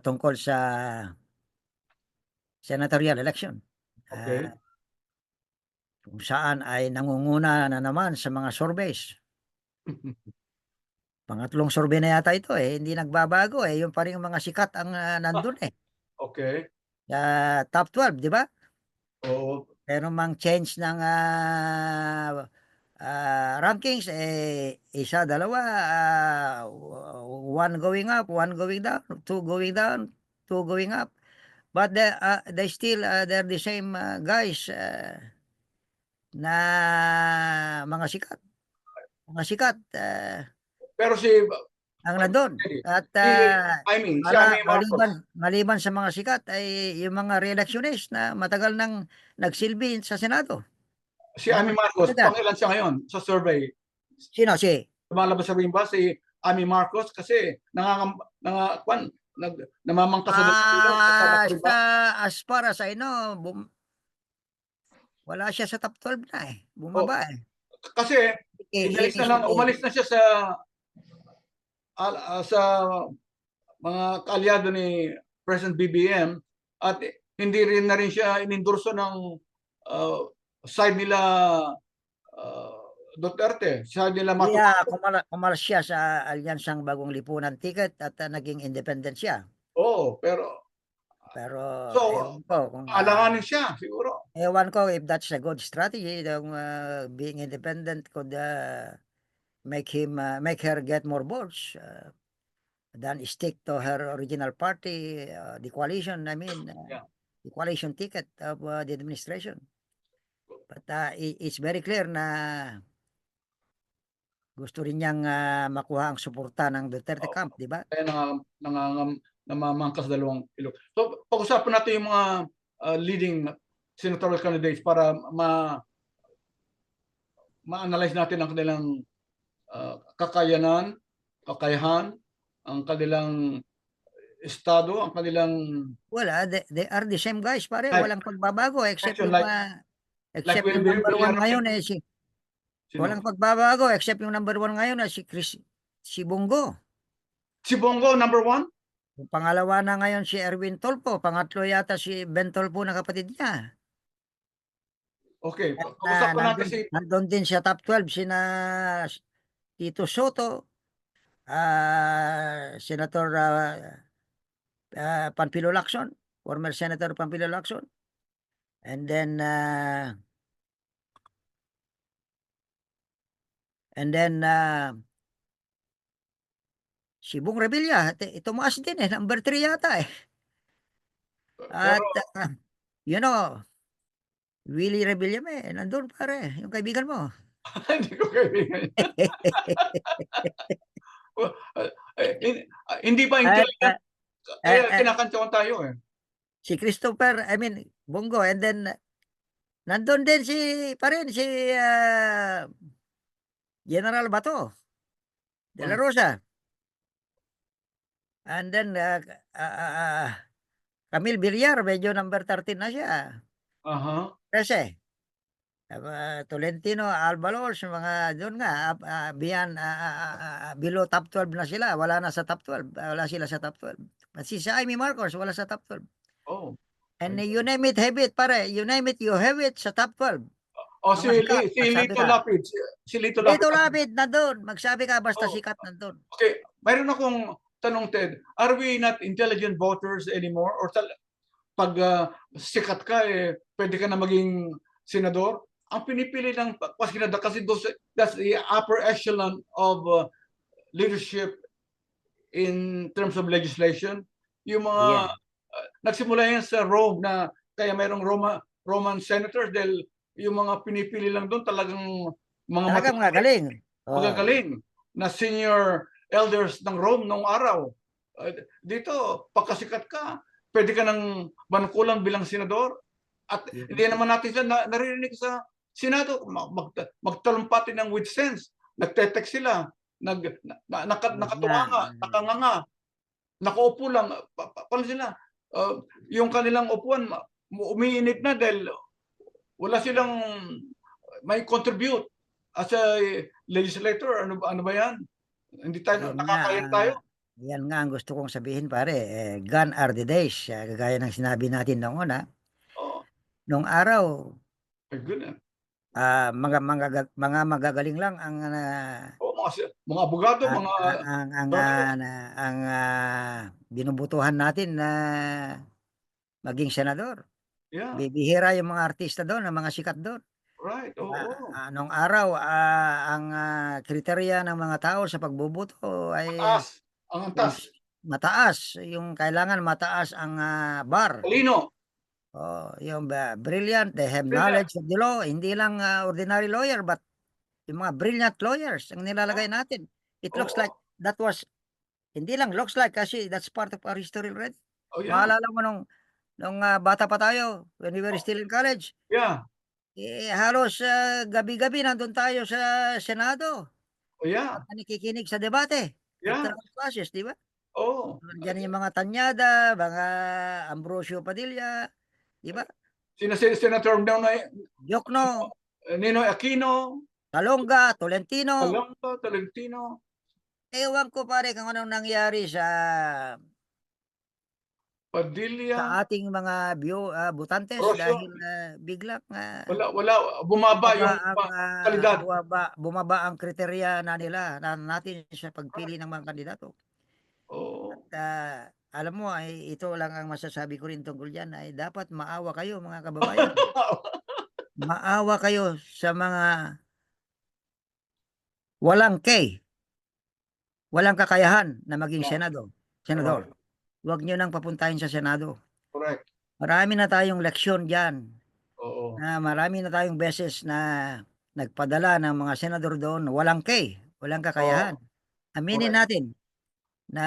tungkol sa senatorial election. Okay. Ah, kung saan ay nangunguna na naman sa mga surveys. Pangatlong survey na yata ito eh, hindi nagbabago eh. Yung pa rin mga sikat ang ah, nandun eh. Okay. Sa top 12, di ba? Oo. Pero mang change ng ah, ah, rankings eh isa dalawa ah, one going up, one going down, two going down, two going up. But they ah, they still ah, they're the same ah, guys ah, na mga sikat. Mga sikat ah, Pero si, ang nandun. At ah, I mean, Marcos. maliban, maliban sa mga sikat ay yung mga re-electionist na matagal nang nagsilbi sa Senado. Si Amy Marcos, Talaga. pangilan siya ngayon sa survey. Sino si? Lumalabas sa rin ba si Amy Marcos kasi nangangam nanga kwan nag namamangka sa Ah, sa, as far as I know, bum, wala siya sa top 12 na eh. Bumaba eh. Kasi Eh, inalis na eh, lang, eh, umalis na siya sa al- ah, sa mga kaalyado ni President BBM at hindi rin na rin siya inendorso ng ah, side nila ah, Duterte, side nila Marcos. Kaya kumala, kumalas siya sa Alyansang Bagong Lipunan ticket at ah, naging independent siya. Oo, pero Pero So, ko kung ah, alanganin siya siguro. ewan ko if that's a good strategy yung ah, being independent could ah, make him ah, make her get more votes ah, than stick to her original party ah, the coalition I mean ah, Yeah. the coalition ticket of ah, the administration but ah, i- it's very clear na gusto rin niyang ah, makuha ang suporta ng Duterte Oo. camp di ba kaya nang nangangam namamangkas dalawang ilog. So pag-usapan natin yung mga uh, leading senatorial candidates para ma ma-analyze natin ang kanilang uh, kakayanan, kakayahan, ang kanilang estado, ang kanilang wala they, they are the same guys pare Like- walang pagbabago except yung like- ah, except yung William- number one ngayon eh si sino? Walang pagbabago except yung number one ngayon na si Chris si Bongo. si Bongo number one? Yung pangalawa na ngayon si Erwin Tolpo, pangatlo yata si Ben Tolpo na kapatid niya. Okay, pag-usapan ah, natin nandun, si nandun din sa top 12 sina Tito Soto, ah Senator ah, ah, Panfilo Lacson, former Senator Panfilo Lacson. And then ah, and then ah, si Bong Revilla, tumaas din eh, number 3 yata eh. At ah, you know, Willie Revilla eh, nandun pare, yung kaibigan mo. hindi ko kaibigan. Eh, hin- ah, hindi ba eh, eh. kinakantsawan tayo eh. Si Christopher, I mean, Bongo, and then nandun din si, pa rin, si ah, General Bato de la Hmm. Rosa. And then, ah, ah, ah, Camille Villar, medyo number 13 na siya. Aha. 13. Uh, Tolentino, Albalos, mga doon nga, ah, ah, beyond, ah, ah, ah, ah, below top 12 na sila. Wala na sa top 12. ah, Wala sila sa top 12. At si Amy Marcos, wala sa top 12. Oh. And you name it, have it, pare. You name it, you have it sa top 12. Oh, si, Li- sikat, si Lito ka. Lapid. Si, si Lito Lapid. Dito lapid, nandun. Magsabi ka, basta Oh. sikat nandun. Okay, mayroon akong tanong, Ted. Are we not intelligent voters anymore? Or tal- pag ah, sikat ka, eh, pwede ka na maging senador? Ang pinipili ng pa- pasinada kasi those, that's the upper echelon of uh, leadership in terms of legislation. Yung mga Yeah. Nagsimula yan sa Rome na kaya mayroong Roma, Roman senators dahil yung mga pinipili lang doon talagang mga Talagang matutunan magaling. Oh. magagaling na senior elders ng Rome noong araw. Uh, dito, pagkasikat ka, pwede ka ng manukulang bilang senador. At Yeah. hindi naman natin sila na, naririnig sa Senado, mag, mag, magtalumpati ng with sense. Nagte-text sila, nag, na, na, naka, nakatunganga, Yeah. nakanganga, nakaupo lang, pa, pa, paano sila? Uh, yung kanilang upuan, umiinit na dahil wala silang may contribute as a legislator. Ano ba, ano ba yan? Hindi tayo, Yun nga, nakakaya tayo. Yan nga ang gusto kong sabihin pare, eh, gone are the days, ah, kagaya ng sinabi natin noong una. Oo. Nung araw, My goodness. ah, mga mga mga magagaling lang ang Oo, mga, abogado, ang mga ang ang ang, ah, na- ang ah, binubutuhan natin na maging senador. yeah, Bibihira yung mga artista doon, ang mga sikat doon. right. Oo. Ah, ah, nung araw, ah, ang ah, kriteriya ng mga tao sa pagboboto ay Taas. Ang antas. mataas, yung kailangan mataas ang ah, bar. Talino. Oh, yung ba, brilliant, they have Brilliant. knowledge of the law, hindi lang ah, ordinary lawyer but yung mga brilliant lawyers ang nilalagay natin. It looks Oo. like that was hindi lang looks like kasi that's part of our history already. Oh, yeah. Maalala mo nung nung ah, bata pa tayo when we were Oh. still in college, Yeah. eh, halos ah, gabi-gabi nandun tayo sa Senado Oh, yeah. at nakikinig sa debate Yeah. classes, di ba? Oo. Diyan yung mga Tanyada, mga Ambrosio Padilla, di ba? Sina si Senator Nonoy, Diokno, Ninoy Aquino, Talonga, Tolentino. Talonto, Tolentino. Ewan ko pare kung anong nangyari sa Padilla. sa ating mga bio, ah, butantes Rosyo. dahil ah, biglang ah, Wala, wala. Bumaba bumaba yung ang, ah, kalidad. bumaba, bumaba ang kriteriya na nila na natin sa pagpili ng mga kandidato. Oo. At ah, alam mo ay ito lang ang masasabi ko rin tungkol diyan ay dapat maawa kayo mga kababayan. maawa kayo sa mga walang kay, walang kakayahan na maging Yeah. senado, senador. Huwag niyo nang papuntahin sa Senado. Correct. Marami na tayong leksyon diyan. Oo. Na marami na tayong beses na nagpadala ng mga senador doon walang kay, walang kakayahan. Aminin Correct. natin na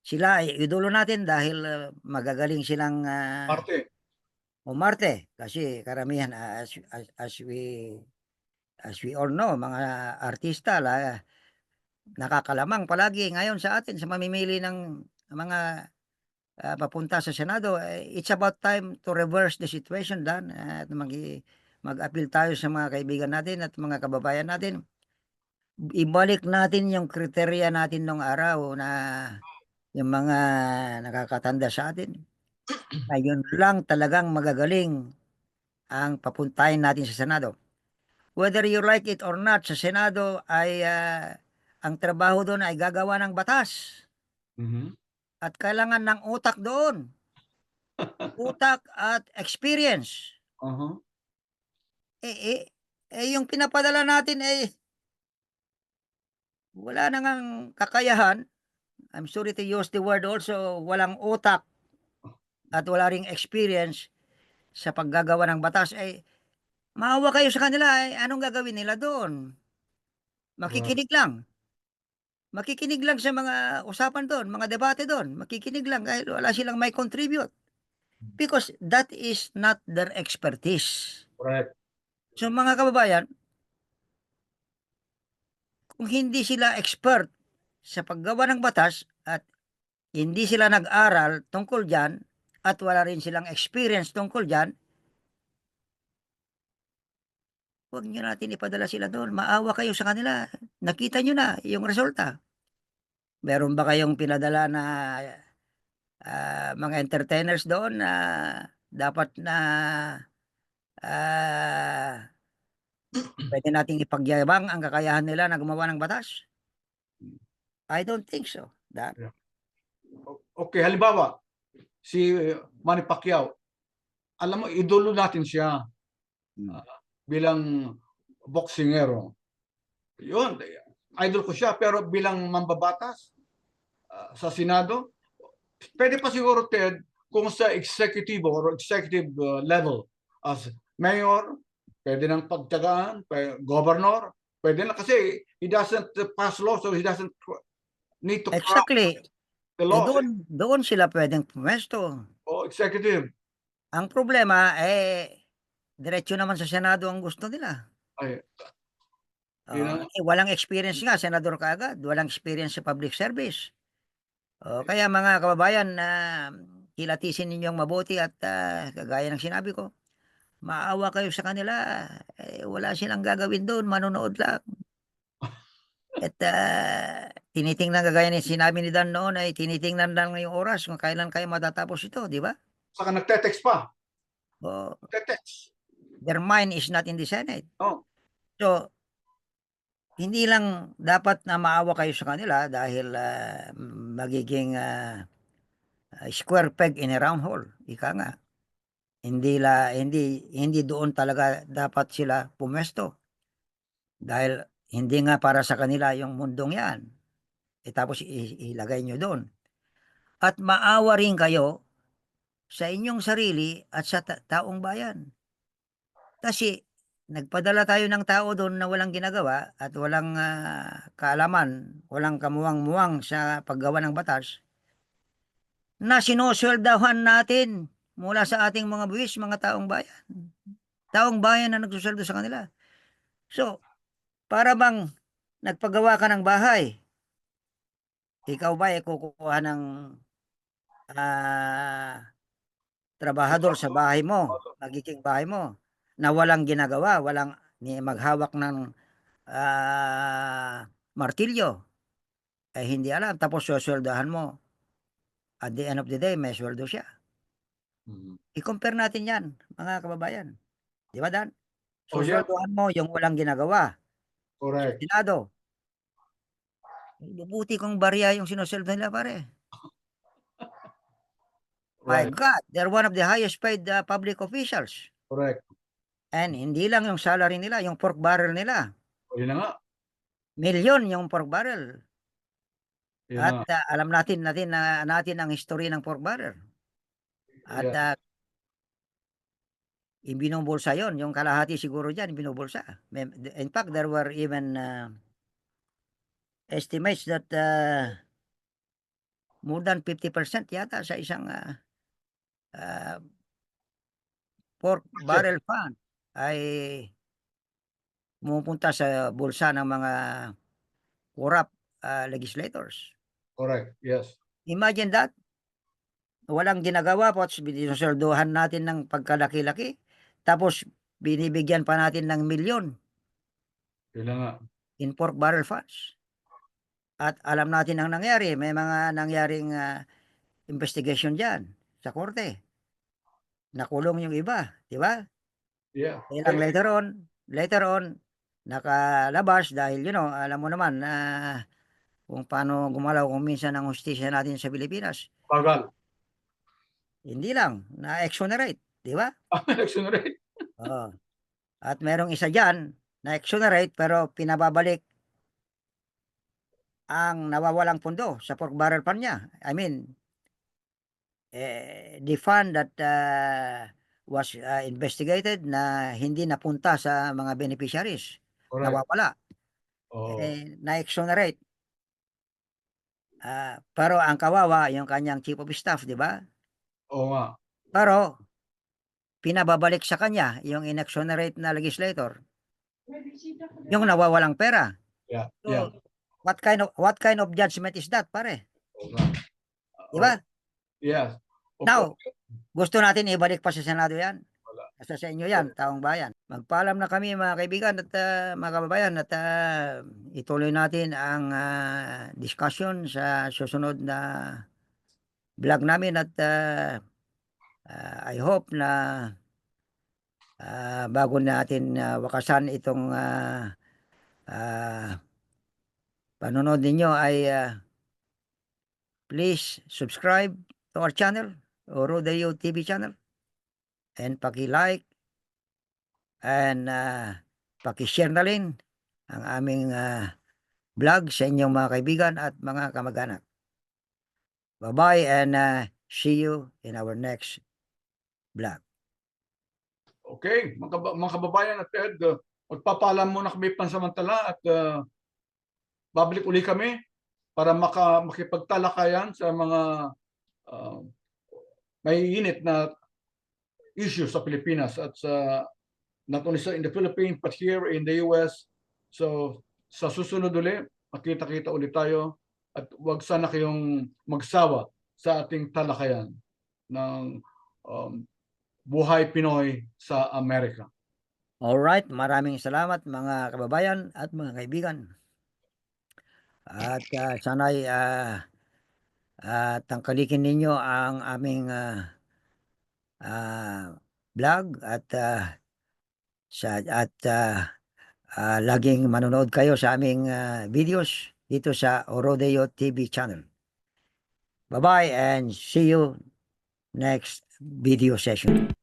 sila ay idolo natin dahil ah, magagaling silang ah, Parte. umarte kasi karamihan ah, as, as, as we as we all know mga artista la nakakalamang palagi ngayon sa atin sa mamimili ng mga ah, papunta sa Senado eh, it's about time to reverse the situation dan at mag mag-appeal tayo sa mga kaibigan natin at mga kababayan natin ibalik natin yung kriteriya natin nung araw na yung mga nakakatanda sa atin na yun lang talagang magagaling ang papuntahin natin sa Senado. Whether you like it or not, sa Senado ay ah, ang trabaho doon ay gagawa ng batas Mhm. at kailangan ng utak doon. Utak at experience. Aha. Eh, eh, eh yung pinapadala natin eh wala na ngang kakayahan. I'm sorry to use the word also, walang utak at wala ring experience sa paggagawa ng batas. Eh, maawa kayo sa kanila. Eh, anong gagawin nila doon? Makikinig lang. Makikinig lang sa mga usapan doon, mga debate doon. Makikinig lang kahit wala silang may contribute. Because that is not their expertise. Correct. So mga kababayan, kung hindi sila expert sa paggawa ng batas at hindi sila nag-aral tungkol dyan at wala rin silang experience tungkol dyan, huwag nyo natin ipadala sila doon. Maawa kayo sa kanila. Nakita nyo na yung resulta. Meron ba kayong pinadala na ah, mga entertainers doon na dapat na ah, pwede nating ipagyabang ang kakayahan nila na gumawa ng batas? I don't think so. That, Okay, halimbawa, si Manny Pacquiao, alam mo, idolo natin siya Hmm. Bilang boksingero. Yun, idol ko siya, pero bilang mambabatas ah, sa Senado, pwede pa siguro, Ted, kung sa executive or executive ah, level, as mayor, pwede nang pagtagaan, pwede, governor, pwede na kasi he doesn't pass law, so he doesn't need to exactly. the Eh, law. doon, doon sila pwedeng pumesto. O executive. Ang problema, eh, diretso naman sa Senado ang gusto nila. Ay, ang- eh, walang experience nga, senador ka agad. Walang experience sa public service. O, kaya mga kababayan, na kilatisin ninyong mabuti at ah, kagaya ng sinabi ko, maawa kayo sa kanila. Eh, wala silang gagawin doon, manonood lang. At ah, tinitingnan kagaya ni sinabi ni Dan noon ay tinitingnan lang yung oras kung kailan kayo matatapos ito, di ba? Saka nagte-text pa. O, Nagte-text. Their mind is not in the Senate. Oh. So, hindi lang dapat na maawa kayo sa kanila dahil ah, magiging ah, square peg in a round hole. Ika nga. Hindi la hindi hindi doon talaga dapat sila pumesto. Dahil hindi nga para sa kanila yung mundong 'yan. E tapos ilagay nyo doon. At maawa rin kayo sa inyong sarili at sa ta- taong bayan. Kasi nagpadala tayo ng tao doon na walang ginagawa at walang ah, kaalaman, walang kamuwang-muwang sa paggawa ng batas na sinusweldahan natin mula sa ating mga buwis, mga taong bayan. Taong bayan na nagsusweldo sa kanila. So, para bang nagpagawa ka ng bahay, ikaw ba ay kukuha ng ah, trabahador sa bahay mo, magiging bahay mo, na walang ginagawa, walang ni maghawak ng ah, martilyo, eh hindi alam, tapos susweldahan mo. At the end of the day, may sweldo siya. Mhm. I-compare natin yan, mga kababayan. Di ba, Dan? Oh, yeah. Susweldohan mo yung walang ginagawa. Correct. Senado. Buti kong barya yung sinusweldo nila, pare. My Right. God, they're one of the highest paid uh, public officials. Correct. And hindi lang yung salary nila, yung pork barrel nila. O, yun na nga. Milyon yung pork barrel. Yun At na uh, alam natin natin na natin ang history ng pork barrel. At Yeah. uh, ibinubulsa yon, yung kalahati siguro diyan ibinubulsa. In fact, there were even uh, estimates that uh, more than 50% yata sa isang uh, uh, pork barrel fund ay pumupunta sa bulsa ng mga corrupt uh, legislators. Correct. Yes. Imagine that. Walang ginagawa po at binusoldohan natin ng pagkalaki-laki. Tapos binibigyan pa natin ng milyon Yun nga. in pork barrel funds. At alam natin ang nangyari. May mga nangyaring ah, investigation dyan sa korte. Nakulong yung iba, di ba? Yeah. Ilang Eh, later on, later on, nakalabas dahil, you know, alam mo naman na kung paano gumalaw kung minsan ang hustisya natin sa Pilipinas. Bagal. Hindi lang, na-exonerate, di ba? Election rate. Oo. At merong isa dyan, na-exonerate pero pinababalik ang nawawalang pundo sa pork barrel fund niya. I mean, eh, the fund that uh, was uh, investigated na hindi napunta sa mga beneficiaries. Correct. Nawawala. Oh. Eh, na-exonerate. Ah, pero ang kawawa, yung kanyang chief of staff, di ba? Oo nga. Pero, pinababalik sa kanya yung inexonerate na legislator, yung nawawalang pera. Yeah. So, Yeah. what kind of what kind of judgment is that, pare? Oo nga. Di ba? Yes. Opo. Now, gusto natin ibalik pa sa Senado yan. Nasa sa inyo yan, taong bayan. Magpaalam na kami mga kaibigan at ah, mga kababayan at ah, ituloy natin ang ah, discussion sa susunod na vlog namin at ah, ah, I hope na ah, bago natin ah, wakasan itong ah, ah, panonood ninyo ay ah, please subscribe to our channel, Rodeo TV channel. And paki-like and uh, paki-share na rin ang aming ah, vlog sa inyong mga kaibigan at mga kamag-anak. Bye-bye and ah, see you in our next vlog. Okay, mga kababayan at Ed, uh, magpapalam muna kami pansamantala at uh, babalik uli kami para maka, makipagtalakayan sa mga uh, may init na issues sa Pilipinas at sa not only sa in the Philippines but here in the US. So sa susunod uli, makita-kita ulit tayo at wag sana kayong magsawa sa ating talakayan ng um, buhay Pinoy sa Amerika. Alright, maraming salamat mga kababayan at mga kaibigan. At ah, sana'y ah, ah, tangkalikin ninyo ang aming ah, ah, vlog at ah, sa at ah, ah, laging manonood kayo sa aming ah, videos dito sa Rodeo TV channel. Bye-bye and see you next video session.